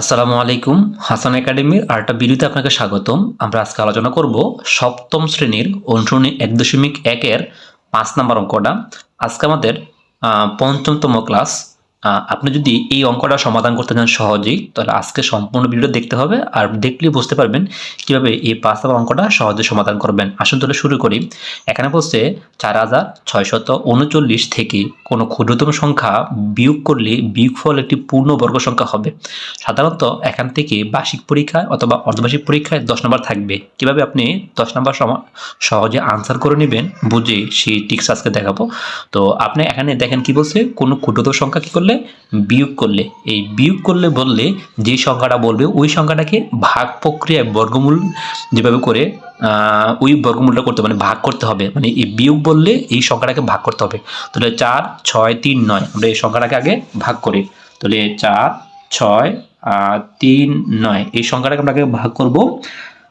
আসসালামু আলাইকুম। হাসান একাডেমির আরেকটা ভিডিওতে আপনাকে স্বাগতম। আমরা আজকে আলোচনা করব সপ্তম শ্রেণির অনুসরণী এক দশমিক একের পাঁচ নম্বর অঙ্কটা। আজকে আমাদের পঞ্চমতম ক্লাস আপনি যদি এই অঙ্কটা সমাধান করতে চান সহজেই, তাহলে আজকে সম্পূর্ণ ভিডিও দেখতে হবে আর দেখলেই বুঝতে পারবেন কীভাবে এই পাঁচ অঙ্কটা সহজে সমাধান করবেন। আসুন তাহলে শুরু করি। এখানে বলছে চার হাজার ছয়শত উনচল্লিশ থেকে কোনো ক্ষুদ্রতম সংখ্যা বিয়োগ করলে বিয়োগফল একটি পূর্ণবর্গ সংখ্যা হবে। সাধারণত এখান থেকে বার্ষিক পরীক্ষায় অথবা অর্ধবার্ষিক পরীক্ষায় দশ নম্বর থাকবে। কীভাবে আপনি দশ নম্বর সহজে আনসার করে নেবেন বুঝে সেই টিক্স আজকে দেখাবো। তো আপনি এখানে দেখেন কি বলছে, কোনো ক্ষুদ্রতম সংখ্যা কি করলে বিয়োগ করলে। এই বিয়োগ করলে বললে যে সংখ্যাটা বলবে, ওই সংখ্যাটাকে ভাগ প্রক্রিয়ায় বর্গমূল যেভাবে করে ওই বর্গমূলটা করতে মানে ভাগ করতে হবে। মানে এই বিয়োগ বললে এই সংখ্যাটাকে ভাগ করতে হবে। তাহলে চার, ছয়, তিন, নয়, আমরা এই সংখ্যাটাকে আগে ভাগ করি। তাহলে চার, ছয় তিন, নয়, এই সংখ্যাটাকে আমরা আগে ভাগ করব।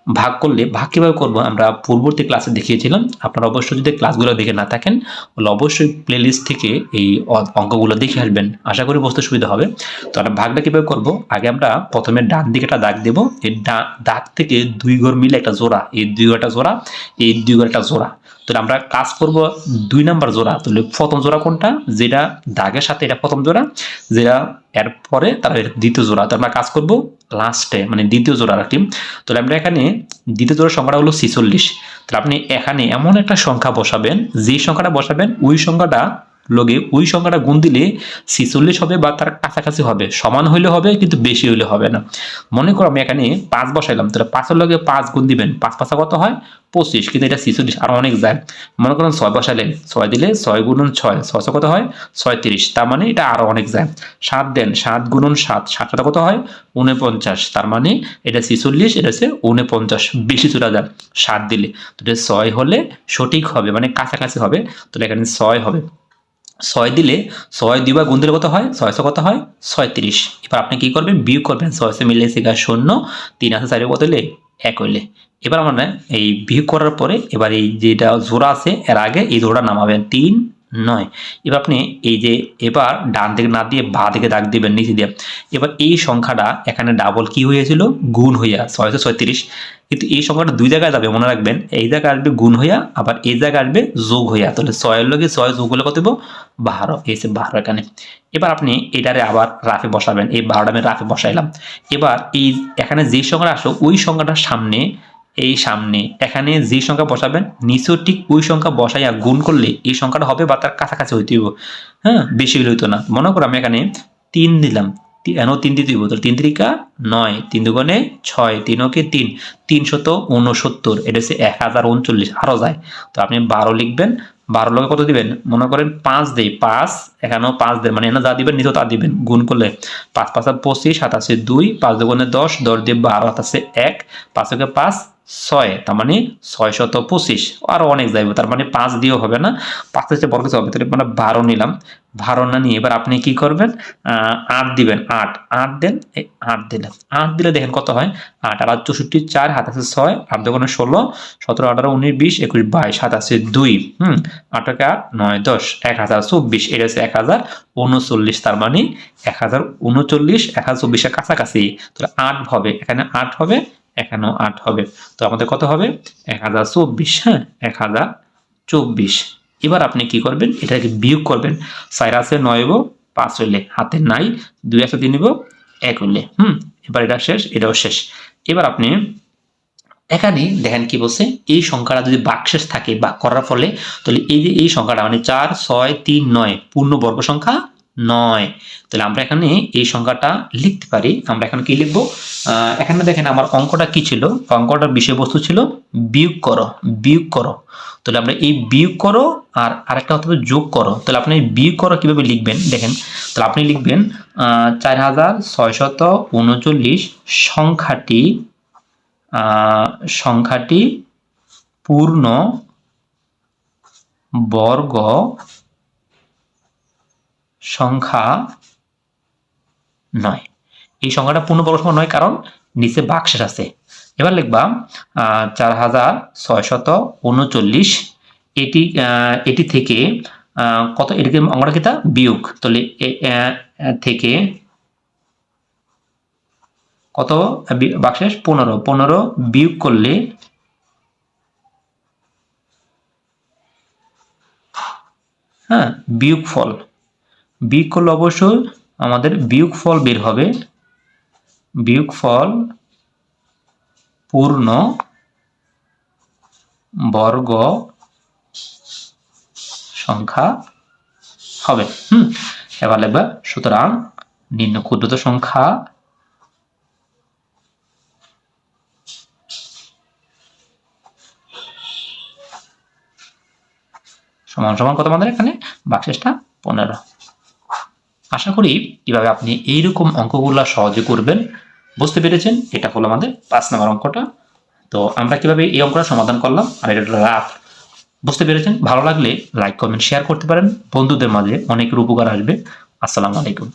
ভাগ করলে, ভাগ কীভাবে করব? আমরা পূর্ববর্তী ক্লাসে দেখিয়েছিলাম। আপনারা অবশ্যই যদি ক্লাসগুলো দেখে না থাকেন, তাহলে অবশ্যই প্লেলিস্ট থেকে এই অঙ্কগুলো দেখে আসবেন। আশা করি বুঝতে সুবিধা হবে। তো আমরা ভাগটা কীভাবে করব? আগে আমরা প্রথমে ডান দিকে একটা দাগ দেবো। এই দাগ থেকে দুই ঘর মিলে একটা জোড়া। এই দুই ঘরটা জোড়া, এই দুই ঘরটা জোড়া। তাহলে আমরা কাজ করব দুই নাম্বার জোড়া। তাহলে প্রথম জোড়া কোনটা? যেটা দাগের সাথে এটা প্রথম জোড়া, যেটা এরপরে তার দ্বিতীয় জোড়া। তো আমরা কাজ করব লাস্টে মানে দ্বিতীয় জোড়া রাখি তাহলে আমরা এখানে দ্বিতীয় জোড়ার সংখ্যাটা হলো ছিচল্লিশ। তাহলে আপনি এখানে এমন একটা সংখ্যা বসাবেন যে সংখ্যাটা বসাবেন, ওই সংখ্যাটা লগে ওই সংখ্যাটা গুণ দিলে ছিচল্লিশ হবে বা তার কাছাকাছি হবে। সমান হইলে হবে, কিন্তু বেশি হইলে হবে না। মনে করো আমি এখানে পাঁচ বসাইলাম, তাহলে পাঁচের লগে পাঁচ গুণ দিবেন, পাঁচ পাঁচা কত হয়? পঁচিশ, কিন্তু এটা ছিচল্লিশ, আরও অনেক যায়। মনে করেন ছয় বসাইলেন, ছয় দিলে ছয় গুণন ছয় ছয়শো কত হয়? ছয়ত্রিশ, তার মানে এটা আরও অনেক যায়। সাত দেন, সাত গুণন সাত সাতটা কত হয়? উনপঞ্চাশ তার মানে এটা ছিচল্লিশ, এটা হচ্ছে উনপঞ্চাশ বেশি চলে যায় সাত দিলে। তো এটা ছয় হলে সঠিক হবে মানে কাছাকাছি হবে, তাহলে এখানে ছয় হবে। ছয় দিলে ছয় দুইবার গুণ দিলে কত হয়? ছয়শো কত হয়? ছয়ত্রিশ। এবার আপনি কি করবেন? বিয়োগ করবেন। ছয়শো মিলে শিকার শূন্য। তিন আছে চারি কত হইলে? এক হইলে। এবার আমরা এই বিয়োগ করার পরে এবার এই যেটা জোড়া আছে, এর আগে এই জোড়া নামাবেন। তিন নয়। এবার আপনি এই যে এবার ডান দিকে না দিয়ে বা দিকে দাগ দিবেন, নিচে দিয়ে। এবার এই সংখ্যাটা এখানে ডাবল কি হয়েছিল? গুণ হইয়া ছয়শো ছয়ত্রিশ। কিন্তু এই সংখ্যাটা দুই জায়গায় যাবে, মনে রাখবেন। এই জায়গায় আসবে গুণ হইয়া, আবার এই জায়গায় আসবে যোগ হইয়া। তাহলে ছয়ের লগে ছয় যোগ হলে কত দেবো বারো। যে বারো এখানে। এবার আপনি এটারে আবার রাফে বসাবেন। এই বারোটা আমি রাফে বসাইলাম। এবার এই এখানে যে সংখ্যাটা আসো ওই সংখ্যাটার সামনে এই সামনে। এখানে যে সংখ্যা বসাবেন নিচেও ঠিক ওই সংখ্যা বসাইয়া গুণ করলে এই সংখ্যাটা হবে বা তার কাছাকাছি হইতে হইব। হ্যাঁ? বেশি হইলে হইতো না। মনে করো আমি এখানে তিন দিলাম। এনও তিন দিতে হইব তিন তিরিকা নয়। তিন দুগুণে ছয়। তিন ওকে তিন। তিনশত উনসত্তর এটা হচ্ছে এক হাজার উনচল্লিশ। আরও যায়। তো আপনি বারো লিখবেন। বারো লগে কত দিবেন? মনে করেন পাঁচ দেই। পাঁচ, এখানেও পাঁচ দেন মানে এনে যা দিবেন নিচেও তা দিবেন গুণ করলে। পাঁচ পাঁচ পঁচিশ সাতাশে দুই। পাঁচ দুগুণে দশ দশ দিয়ে বারো হাতাশে এক। পাঁচ ওকে পাঁচ ছয়, তার মানে ছয় শত পঁচিশ। আরও অনেক যাইব, তার মানে পাঁচ দিয়েও হবে না। পাঁচ থেকে বড় কিছু হবে তাহলে মানে বারো নিলাম। বারো না নিয়ে এবার আপনি কি করবেন? আট দিবেন, আট। আট দেন আট দিলেন আট দিলে দেখেন কত হয়? আট, আর চৌষট্টি, চার হাত আছে ছয়, আট দোকানে ষোলো, সতেরো, আঠারো, উনিশ, বিশ, একুশ, বাইশ, সাত আছে দুই। হুম, আট টাকা আট, নয়, দশ, এক হাজার, চব্বিশ, এটা হচ্ছে এক হাজার উনচল্লিশ, তার মানে এক হাজার উনচল্লিশ, এক হাজার চব্বিশের কাছাকাছি। তাহলে আট হবে, এখানে আট হবে এখানেও আট হবে। তো আমাদের কত হবে? এক হাজার চব্বিশ হ্যাঁ? এক হাজার চব্বিশ। এবার আপনি কি করবেন? এটাকে বিয়োগ করবেন। চার আছে নয় পাঁচ হইলে হাতে নাই, দুই আছে তিন হইব এক হইলে, হুম? এবার এটা শেষ, এটাও শেষ। এবার আপনি এখানে দেখেন কি বলছে, এই সংখ্যাটা যদি বাকশেষ থাকে বা করার ফলে, তাহলে এই যে এই সংখ্যাটা মানে চার, ছয়, তিন, নয়, পূর্ণ বর্গ সংখ্যা নয়। তাহলে আমরা এখানে এই সংখ্যাটা লিখতে পারি। আমরা এখানে কি লিখব? এখানে দেখেন আমার অঙ্কটা কি ছিল? অঙ্কটার বিষয়বস্তু ছিল বিয়োগ করো বিয়োগ করো। তাহলে আমরা এই বিয়োগ করো আর আরেকটা হতে যোগ করো। তাহলে আপনি বিয়োগ করো কীভাবে লিখবেন? দেখেন, তাহলে আপনি লিখবেন চার হাজার ছয়শত উনচল্লিশ সংখ্যাটি সংখ্যাটি পূর্ণ বর্গ সংখ্যা নয়। এই সংখ্যাটা পূর্ণবর্গ সংখ্যা নয়, কারণ নিচে বাক্সের আছে। এবার লিখবা চার হাজার ছয়শত উনচল্লিশ। এটি এটি থেকে কত? এটিকে আমরা কিতা বিয়োগ। তাহলে থেকে কত? বি- বাকশেষ পনেরো। পনেরো বিয়োগ করলে হ্যাঁ বিয়োগ ফল বিয়োগ করলে অবশ্যই আমাদের বিয়োগ ফল বের হবে। বিয়োগ ফল পূর্ণ বর্গ সংখ্যা হবে। হুম, এবার লিখবা, সুতরাং নিম্ন ক্ষুদ্রত সংখ্যা সমান সমান কত আমাদের এখানে? বাকশেষটা পনেরো। আশা করি কীভাবে আপনি এইরকম অঙ্কগুলা সহজে করবেন। বুঝতে পেরেছেন? এটা হলো আমাদের পাঁচ নম্বর অঙ্কটা। তো আমরা কীভাবে এই অঙ্কটা সমাধান করলাম আর এটা রাফ। বুঝতে পেরেছেন? ভালো লাগলে লাইক, কমেন্ট, শেয়ার করতে পারেন। বন্ধুদের মাঝে অনেকের উপকার আসবে। আসসালামু আলাইকুম।